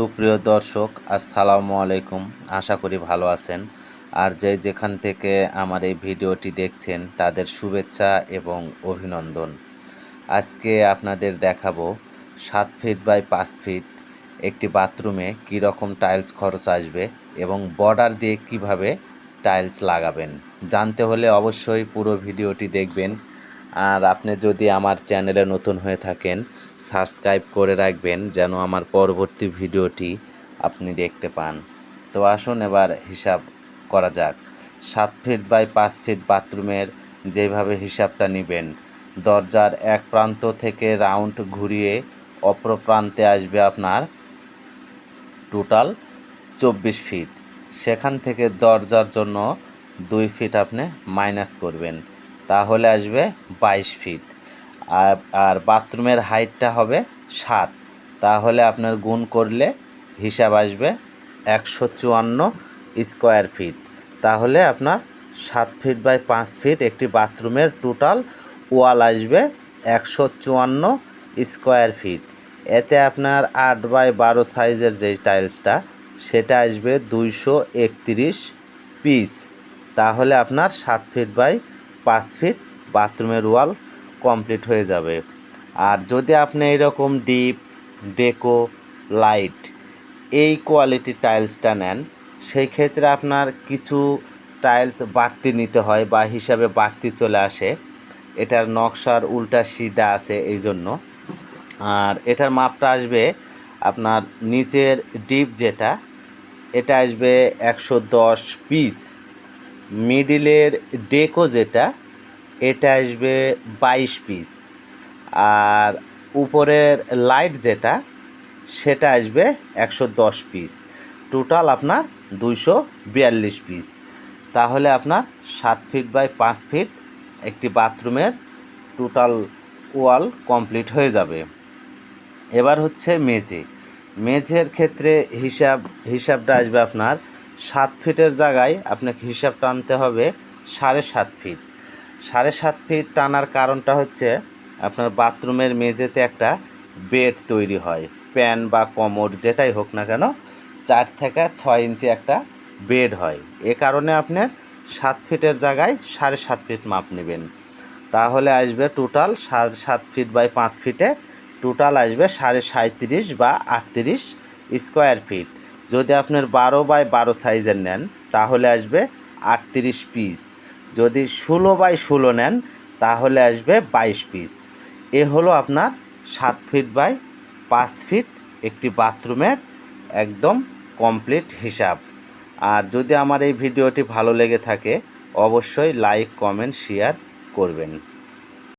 সুপ্রিয় দর্শক, আসসালামু আলাইকুম। আশা করি ভালো আছেন। আর যে যেখান থেকে আমার এই ভিডিওটি দেখছেন, তাদের শুভেচ্ছা এবং অভিনন্দন। আজকে আপনাদের দেখাবো সাত ফিট বাই পাঁচ ফিট একটি বাথরুমে কী রকম টাইলস খরচ আসবে এবং বর্ডার দিয়ে কীভাবে টাইলস লাগাবেন। জানতে হলে অবশ্যই পুরো ভিডিওটি দেখবেন। আর আপনি যদি আমার চ্যানেলে নতুন হয়ে থাকেন, সাবস্ক্রাইব করে রাখবেন যেন আমার পরবর্তী ভিডিওটি আপনি দেখতে পান। তো আসুন এবার হিসাব করা যাক। সাত ফিট বাই পাঁচ ফিট বাথরুমের যেভাবে হিসাবটা নেবেন, দরজার এক প্রান্ত থেকে রাউন্ড ঘুরিয়ে অপর প্রান্তে আসবে আপনার টোটাল চব্বিশ ফিট সেখান থেকে দরজার জন্য দুই ফিট আপনি মাইনাস করবেন। তাহলে আসবে বাইশ ফিট। আর আর বাথরুমের হাইটটা হবে সাত। তাহলে আপনার গুণ করলে হিসাব আসবে একশো চুয়ান্ন স্কোয়ার ফিট। তাহলে আপনার সাত ফিট বাই পাঁচ ফিট একটি বাথরুমের টোটাল ওয়াল আসবে একশো চুয়ান্ন স্কোয়ার ফিট। এতে আপনার আট বাই বারো সাইজের যেই টাইলসটা, সেটা আসবে দুইশো একত্রিশ পিস। তাহলে আপনার সাত ফিট বাই পাঁচ ফিট, বাথরুমের ওয়াল কমপ্লিট হয়ে যাবে। আর যদি আপনি এরকম ডিপ, ডেকো, লাইট এই কোয়ালিটির টাইলসটা নেন সেই ক্ষেত্রে আপনার কিছু টাইলস বাড়তি নিতে হয় বা হিসাবে বাড়তি চলে আসে। এটার নকশার উল্টা সিধা আছে এই জন্য আর এটার মাপটা আসবে আপনার নিচের ডিপ যেটা, এটা আসবে একশো দশ পিস। মিডিলের ডেকো যেটা, এটা আসবে বাইশ পিস। আর উপরের লাইট যেটা, সেটা আসবে একশো দশ পিস। টোটাল আপনার দুইশো বিয়াল্লিশ পিস। তাহলে আপনার সাত ফিট বাই পাঁচ ফিট একটি বাথরুমের টোটাল ওয়াল কমপ্লিট হয়ে যাবে। এবার হচ্ছে মেঝে। মেঝের ক্ষেত্রে হিসাব, হিসাবটা আসবে আপনার সাত ফিটের জায়গায় আপনাকে হিসাব টানতে হবে সাড়ে সাত ফিট। সাড়ে সাত ফিট টানার কারণটা হচ্ছে আপনার বাথরুমের মেঝেতে একটা বেড তৈরি হয়, প্যান বা কমোড যেটাই হোক না কেন, চার থেকে ছয় ইঞ্চি একটা বেড হয়। এ কারণে আপনার সাত ফিটের জায়গায় সাড়ে সাত ফিট মাপ নেবেন। তাহলে আসবে টোটাল সাড়ে সাত ফিট বাই পাঁচ ফিটে টোটাল আসবে সাড়ে সাঁত্রিশ বা আটত্রিশ স্কোয়ার ফিট। যদি আপনার বারো বাই বারো সাইজের নেন, তাহলে আসবে আটত্রিশ পিস যদি ষোলো বাই ষোলো নেন, তাহলে আসবে বাইশ পিস এ হলো আপনার সাত ফিট বাই পাঁচ ফিট একটি বাথরুমের একদম কমপ্লিট হিসাব। আর যদি আমার এই ভিডিওটি ভালো লেগে থাকে, অবশ্যই লাইক কমেন্ট শেয়ার করবেন।